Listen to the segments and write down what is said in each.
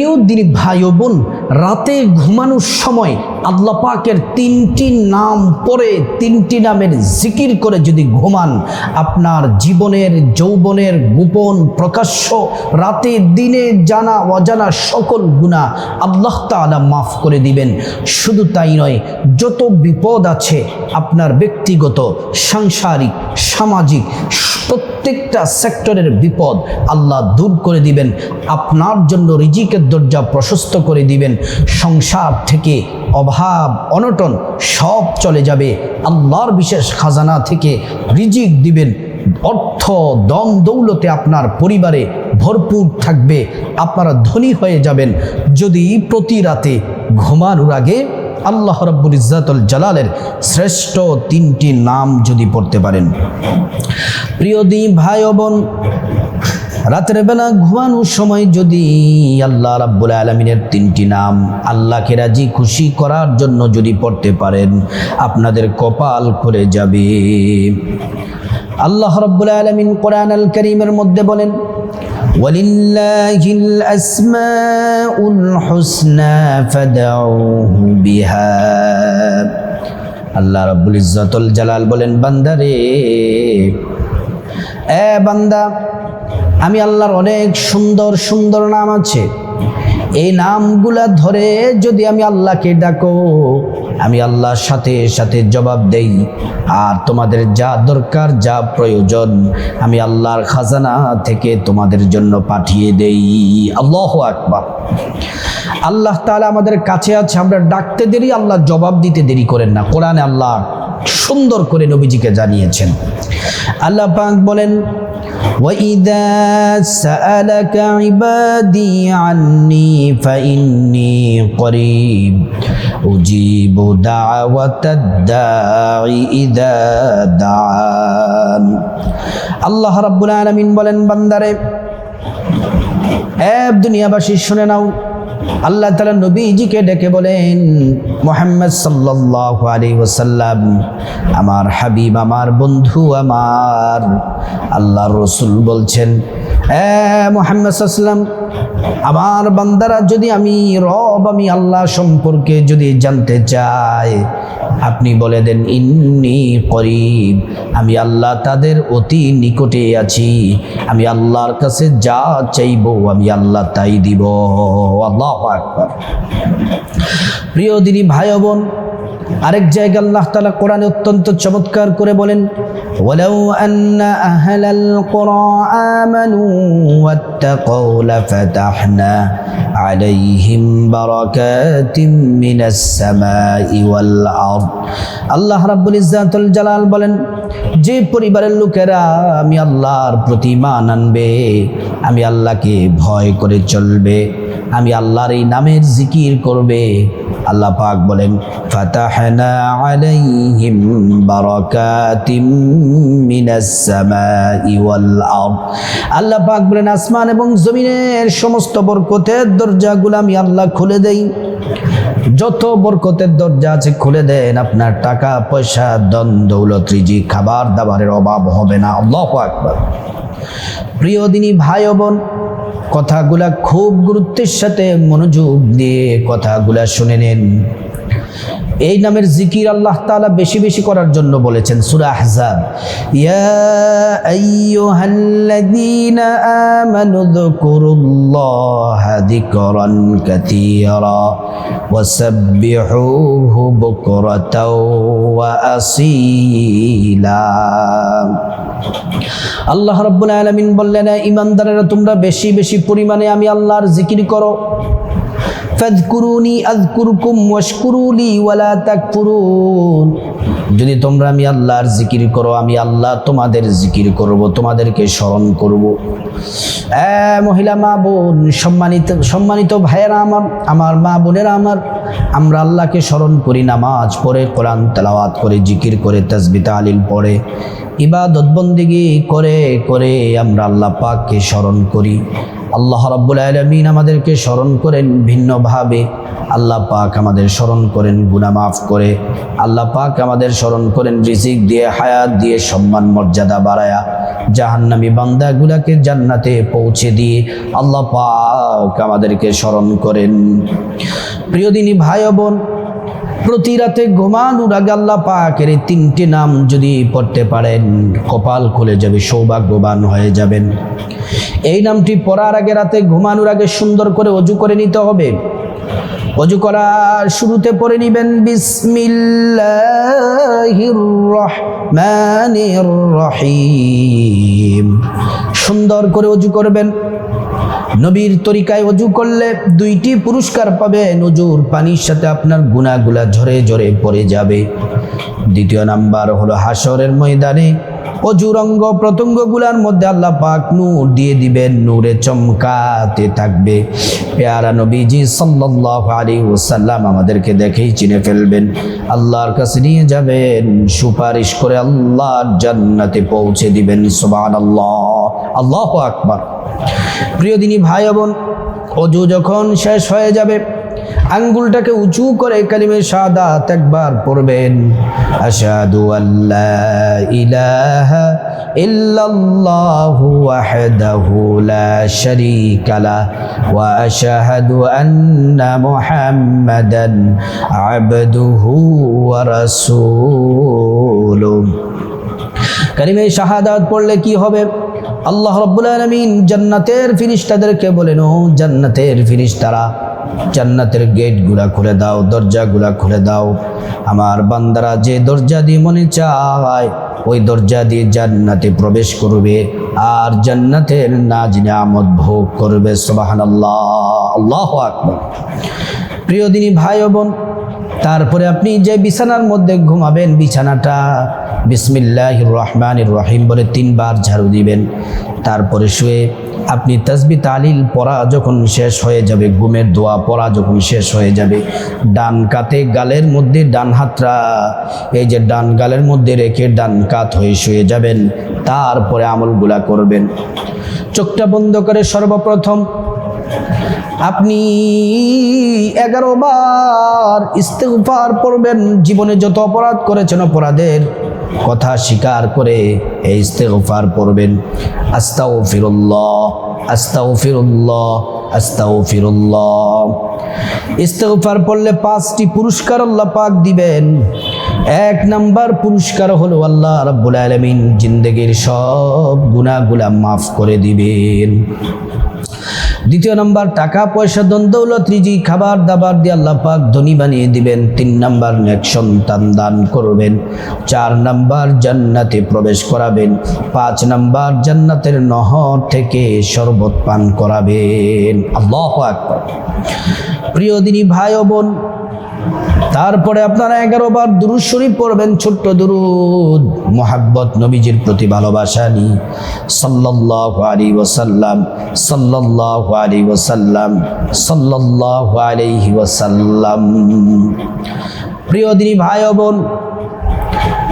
প্রিয় দিনী ভাই বোন, রাতে ঘুমানোর সময় আল্লাহ পাকের তিনটি নাম পরে তিনটি নামের জিকির করে যদি ঘুমান, আপনার জীবনের, যৌবনের গোপন প্রকাশ্য, রাতে দিনে জানা, অজানা সকল গুণা আল্লাহ তাআলা মাফ করে দিবেন। শুধু তাই নয়, যত বিপদ আছে আপনার ব্যক্তিগত, সাংসারিক, সামাজিক প্রত্যেকটা সেক্টরের বিপদ আল্লাহ দূর করে দিবেন। আপনার জন্য রিজিকের দরজা প্রশস্ত করে দিবেন। সংসার থেকে অভাব, অনটন সব চলে যাবে। আল্লাহর বিশেষ খাজানা থেকে রিজিক দিবেন। অর্থ, দম, দৌলতে আপনার পরিবারে ভরপুর থাকবে। আপনারা ধনী হয়ে যাবেন। যদি প্রতি রাতে ঘুমানোর আগে আল্লাহ রব্বুল ইজ্জাতুল জালালের শ্রেষ্ঠ তিনটি নাম যদি পড়তে পারেন। প্রিয় দি ভাই বোন, রাতের বেলা ঘুমানোর সময় যদি আল্লাহ রাব্বুল আলমিনের তিনটি নাম আল্লাহকে রাজি খুশি করার জন্য যদি পড়তে পারেন, আপনাদের কপাল করে যাবে। আল্লাহ রব্বুল আলমিন কোরআন আল করিমের মধ্যে বলেন ولله الأسماء الحسنى فدعوه بها আল্লাহ রব্বুল ইজ্জতুল জালাল বলেন বান্দারে এ বান্দা আমি আল্লাহর অনেক সুন্দর সুন্দর নাম আছে এই নামগুলা ধরে যদি আমি আল্লাহকে ডাকো, আমি আল্লাহর সাথে সাথে জবাব দেই। আর তোমাদের যা দরকার, যা প্রয়োজন, আমি আল্লাহর খাজানা থেকে তোমাদের জন্য পাঠিয়ে দেই। আল্লাহ আকবার। আল্লাহ তাআলা আমাদের কাছে আছে, আমরা ডাকতে দেরি, আল্লাহ জবাব দিতে দেরি করেন না। কোরআনে আল্লাহ সুন্দর করে নবীজিকে জানিয়েছেন। আল্লাহ পাক বলেন وإذا سألك عبادي عني فإني قريب أجيب دعوة الداع إذا دعان আল্লাহ রাব্বুল আলামিন বলেন বান্দারে এব দুনিয়াবাসী শুনে নাও আল্লাহ তালা নবীজিকে ডেকে বলেন, মোহাম্মদ সাল্লাহ আলী ওসাল্লাম আমার হাবিব, আমার বন্ধু, আমার আল্লাহ রসুল বলছেন, এ মোহাম্মদ সাল্লাম আমার বান্দারা যদি আমি রব, আমি আল্লাহ সম্পর্কে যদি জানতে চাই, আপনি বলে দেন, ইন্নি করিব, আমি আল্লাহ তাদের অতি নিকটে আছি, আমি আল্লাহর কাছে যা চাইব, আমি আল্লাহ তাই দিব, আল্লাহ প্রিয় দিদি ভাই বোন আরেক জায়গায় আল্লাহ তালা কোরআনে অত্যন্ত চমৎকার করে বলেন ولو أن أهل القرى آمنوا واتقوا لفتحنا عليهم بركات من السماء والأرض আল্লাহ রাব্বুল ইজ্জাতুল জালাল বলেন যে পরিবারের লোকেরা আমি আল্লাহর প্রতি মান আনবে আমি আল্লাহকে ভয় করে চলবে আমি আল্লাহর এই নামের জিকির করবে আল্লাহ পাক বলেন, ফাতাহনা আলাইহিম বারাকাতিম মিনাস সামাই ওয়াল আরদ। আল্লাহ পাক বলেন, আসমান এবং জমিনের সমস্ত বরকতের দরজাগুলো আমি আল্লাহ খুলে দেই। যত বরকতের দরজা আছে খুলে দেন, আপনার টাকা, পয়সা দন দৌলত রিজি খাবার দাবারের অভাব হবে না। আল্লাহু আকবার। প্রিয় দিনী ভাই বোন কথাগুলা খুব গুরুত্বের সাথে মনোযোগ দিয়ে কথাগুলা শুনে নেন। এই নামের জিকির আল্লাহ তাআলা বেশি বেশি করার জন্য বলেছেন, সূরা আল্লাহ রাব্বুল আলামিন বললেন ইমানদারেরা, তোমরা বেশি বেশি পরিমাণে আমি আল্লাহর জিকির করো। যদি তোমরা আমি আল্লাহর জিকির করো, আমি আল্লাহ তোমাদের জিকির করব, তোমাদেরকে স্মরণ করব। মহিলা মা বোন, সম্মানিত সম্মানিত ভাইয়েরা আমার আমার মা বোনেরা আমার, আমরা আল্লাহকে স্মরণ করি, নামাজ পড়ে, কোরআন তেলাওয়াত করে, জিকির করে তসবি তালিল পড়ে, ইবাদত বন্দিগি করে করে আমরা আল্লাহ পাককে স্মরণ করি। আল্লাহ রাব্বুল আলমিন আমাদেরকে স্মরণ করেন ভিন্নভাবে। আল্লাহ পাক আমাদের স্মরণ করেন, গুনাহ মাফ করে। আল্লাহ পাক আমাদের স্মরণ করেন, রিজিক দিয়ে, হায়াত দিয়ে, সম্মান, মর্যাদা বাড়ায়া জাহান্নামী বান্দাগুলাকে জান্নাতে পৌঁছে দিয়ে আল্লাহ পাক আমাদেরকে স্মরণ করেন। প্রিয় দিনী ভাই বোন প্রতি রাতে ঘুমানোর আগে আল্লাহ পাকের এই তিনটি নাম যদি পড়তে পারেন, কপাল খুলে যাবে, সৌভাগ্যবান হয়ে যাবেন। এই নামটি পড়ার আগে রাতে ঘুমানোর আগে সুন্দর করে অজু করে নিতে হবে। অজু করা শুরুতে পড়ে নিবেন, বিসমিল্লাহির রহিম। সুন্দর করে অজু করবেন। নবীর তরিকায় অজু করলে দুইটি পুরস্কার পাবেন অজুর পানির সাথে আপনার গুণাগুলা ঝরে ঝরে পড়ে যাবে। দ্বিতীয় নাম্বার হলো হাসরের ময়দানে অজুর অঙ্গ প্রত্যঙ্গগুলার মধ্যে আল্লাহ পাক নূর দিয়ে দিবেন, নূরে চমকাতে থাকবে। পেয়ারা নবীজি সাল্লাল্লাহু আলাইহি ওয়াসাল্লাম আমাদেরকে দেখেই চিনে ফেলবেন। আল্লাহর কাছে নিয়ে যাবেন, সুপারিশ করে আল্লাহর জান্নাতে পৌঁছে দিবেন। সুবহানাল্লাহ, আল্লাহু আকবার। প্রিয় দিনী ভাই বোন, অজু যখন শেষ হয়ে যাবে, আঙ্গুলটাকে উঁচু করে কালিমে শাহাদাত একবার পড়বেন। আশহাদু আল্লা ইলাহা ইল্লাল্লাহু লা কালিমে শাহাদাত পড়লে কি হবে? আল্লাহ রব্বুল আলমিন জান্নাতের ফিরিস্তাদেরকে বলেন, ও জান্নাতের ফিরিস্তারা, জান্নাতের গেটগুলা খুলে দাও, দরজাগুলা খুলে দাও। আমার বান্দারা যে দরজা দিয়ে মনে চায়, ওই দরজা দিয়ে জান্নাতে প্রবেশ করবে আর জান্নাতের নাজ নিয়ামত ভোগ করবে। সুবাহান আল্লাহ আল্লাহ আকবর। প্রিয় দিনী ভাই বোন, তারপরে আপনি যে বিছানার মধ্যে ঘুমাবেন, বিছানাটা বিসমিল্লাহ রহমান রহিম বলে তিনবার ঝাড়ু দিবেন। তারপরে শুয়ে আপনি তসবি তালিল পড়া যখন শেষ হয়ে যাবে, ঘুমের দোয়া পড়া যখন শেষ হয়ে যাবে, ডান কাতে গালের মধ্যে ডান হাতটা এই যে ডান গালের মধ্যে রেখে ডান কাত হয়ে শুয়ে যাবেন, তারপরে আমলগুলা করবেন। চোখটা বন্ধ করে সর্বপ্রথম আপনি এগারো বার ইস্তেগফার পড়বেন। জীবনে যত অপরাধ করেছেন, অপরাধের কথা স্বীকার করে এই ইস্তেগফার পড়বেন। আস্তাও ফিরুল্লাহ আস্তাও ফিরুল্লাহ আস্তাও ফিরুল্লাহ ইস্তেগফার পড়লে পাঁচটি পুরস্কার আল্লাহ পাক দিবেন। এক নাম্বার পুরস্কার হলো আল্লাহ রাব্বুল আলামিন জিন্দগির সব গুনাহগুলা মাফ করে দিবেন। দ্বিতীয় নম্বর, টাকা, পয়সা দ্বন্দ্বৌলত রিজি খাবার, দাবার দিয়ে আল্লাহ পাক ধনী বানিয়ে দিবেন। তিন নম্বর, নেক সন্তান দান করবেন। চার নম্বর, জান্নাতে প্রবেশ করাবেন। পাঁচ নম্বর, জান্নাতের নহর থেকে শরবত পান করাবেন। আল্লাহ প্রিয় দিনী ভাই বোন তারপরে আপনারা এগারো বার দুরুদ শরীফ পড়বেন, ছোট্ট দুরুদ। মোহাব্বত নবীজির প্রতি ভালোবাসা নি। সাল্লাহ আলী ওয়াসাল্লাম সাল্লাহ আলী ওয়াসাল্লাম সাল্লাহ আলাইহি ওসাল্লাম প্রিয় দিনী ভাই বোন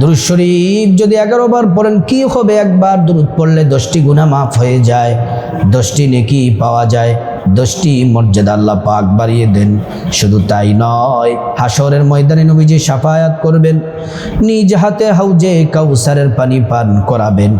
দুরুদ শরীফ যদি এগারো বার পড়েন, কি হবে? একবার দুরুদ পড়লে দশটি গুণা মাফ হয়ে যায়, দশটি নেকি পাওয়া যায়, দশটি মর্যাদা আল্লাহ পাক বাড়িয়ে দেন। শুধু তাই নয় হাসরের ময়দানে নবীজি সাফায়াত করবেন, নিজ হাতে হাউজে কাউসারের পানি পান করাবেন,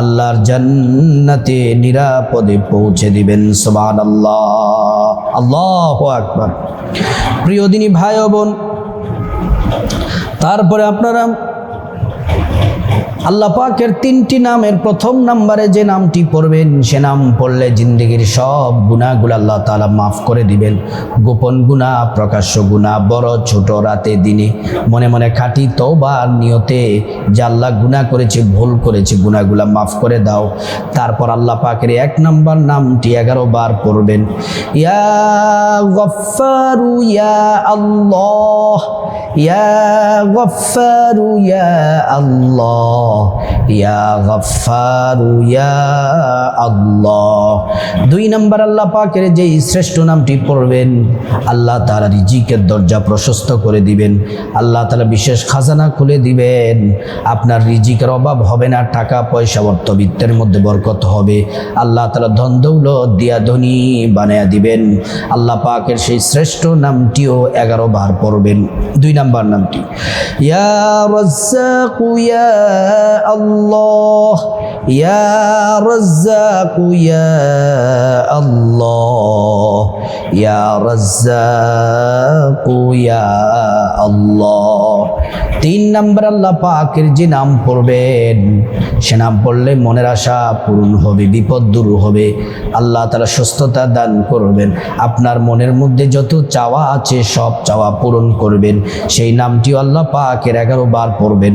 আল্লাহর জান্নাতে নিরাপদে পৌঁছে দিবেন সুবহান আল্লাহ আল্লাহ আকবার। প্রিয় দিনী ভাই বোন, তারপরে আপনারা Thank you. আল্লাহ পাকের তিনটি নামের প্রথম নাম্বারে যে নামটি পড়বেন, সে নাম পড়লে জিন্দগির সব গুণাগুলো আল্লাহ তালা মাফ করে দিবেন। গোপন গুণা প্রকাশ্য গুণা বড়, ছোট, রাতে, দিনে। মনে মনে খাটি তওবার নিয়তে যে আল্লাহ গুণা করেছে, ভুল করেছে গুণাগুলা মাফ করে দাও। তারপর আল্লাহ পাকের এক নাম্বার নামটি এগারো বার পড়বেন। ইয়া ইয়া আল্লাহ, ইয়া ইয়া আল্লাহ। ইয়া গফারু ইয়া আল্লাহ। দুই নাম্বার আল্লাহ পাকের যেই শ্রেষ্ঠ নামটি পড়বেন, আল্লাহ তাআলা রিজিকের দরজা প্রশস্ত করে দিবেন, আল্লাহ তাআলা বিশেষ খাজানা খুলে দিবেন। আপনার রিজিকের অভাব হবে না, টাকা, পয়সা, অর্থবিত্তের মধ্যে বরকত হবে। আল্লাহ তাআলা ধন দৌলত দিয়া ধনী বানায়া দিবেন। আল্লাহ পাকের সেই শ্রেষ্ঠ নামটিও এগারো বার পড়বেন। দুই নাম্বার নামটি, ইয়া রাজ্জাক, ইয়া আল্লাহ, ইয়া রাজ্জাক, ইয়া আল্লাহ, ইয়া রাজ্জাক, ইয়া আল্লাহ। তিন নম্বর আল্লাহ পাকের যে নাম পড়বেন, সে নাম পড়লে মনের আশা পূরণ হবে, বিপদ দূর হবে, আল্লাহ তারা সুস্থতা দান করবেন। আপনার মনের মধ্যে যত চাওয়া আছে, সব চাওয়া পূরণ করবেন। সেই নামটিও আল্লাহ পাকের এগারো বার পড়বেন।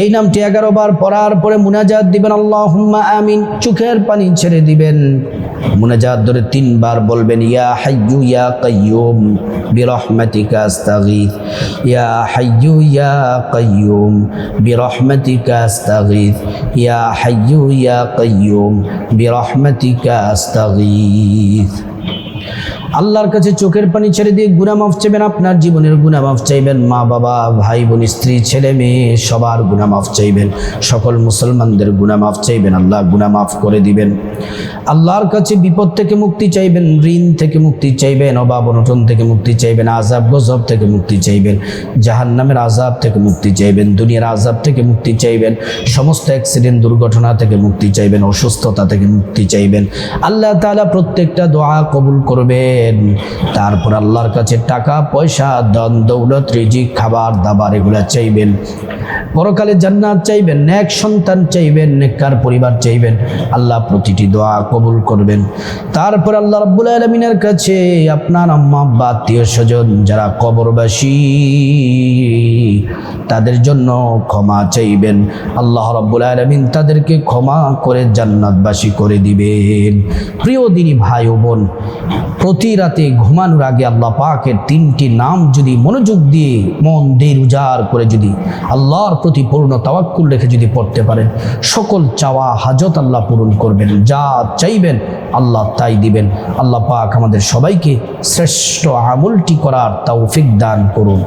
এই নামটি এগারো বার পড়ার পরে মুনাজাত দিবেন আল্লাহ আমিন, চোখের পানি ছেড়ে দিবেন। মুনাজাত ধরে তিনবার বলবেন, ইয়া হাইয়ু ইয়া কাইয়ুম বিরহমাতিকা আস্তাগীথ ইয়া হাইয়ু ইয়া কাইয়ুম বিরহমাতিকা আস্তাগীথ ইয়া হাইয়ু ইয়া কাইয়ুম বিরহমাতিকা আস্তাগীথ আল্লাহর কাছে চোখের পানি ছেড়ে দিয়ে গুনা মাফ চাইবেন, আপনার জীবনের গুনা মাফ চাইবেন। মা বাবা ভাই বোন স্ত্রী, ছেলে মেয়ে, সবার গুনা মাফ চাইবেন। সকল মুসলমানদের গুনা মাফ চাইবেন, আল্লাহ গুনা মাফ করে দিবেন। আল্লাহর কাছে বিপদ থেকে মুক্তি চাইবেন, ঋণ থেকে মুক্তি চাইবেন, অভাব অনটন থেকে মুক্তি চাইবেন আজাব গজব থেকে মুক্তি চাইবেন, জাহান্নামের আজাব থেকে মুক্তি চাইবেন, দুনিয়ার আজাব থেকে মুক্তি চাইবেন, সমস্ত অ্যাক্সিডেন্ট দুর্ঘটনা থেকে মুক্তি চাইবেন, অসুস্থতা থেকে মুক্তি চাইবেন। আল্লাহ তাআলা প্রত্যেকটা দোয়া কবুল করবেন তারপর আল্লাহর কাছে টাকা, পয়সা দন দৌলত, রিজিক, খাবার, দাবার এগুলা চাইবেন। পরকালে জান্নাত চাইবেন, নেক সন্তান চাইবেন, নেককার পরিবার চাইবেন। আল্লাহ প্রতিটি দোয়া কবুল করবেন। তারপর আল্লাহ রাব্বুল আলমিনের কাছে আপনার আম্মা, আব্বা, আত্মীয় স্বজন যারা কবরবাসী, তাদের জন্য ক্ষমা চাইবেন। আল্লাহ রাব্বুল আলমিন তাদেরকে ক্ষমা করে জান্নাতবাসী করে দিবেন। প্রিয় দিনী ভাই ও বোন, প্রতি রাতে ঘুমানোর আগে আল্লাহ পাকের তিনটি নাম যদি মনোযোগ দিয়ে মন দিয়ে উজাড় করে যদি আল্লাহর প্রতি পূর্ণ তাওয়াক্কুল রেখে যদি পড়তে পারেন, সকল চাওয়া হাজত আল্লাহ পূরণ করবেন। যা চাইবেন আল্লাহ তাই দিবেন। আল্লাহ পাক আমাদের সবাইকে শ্রেষ্ঠ আমলটি করার তৌফিক দান করুন।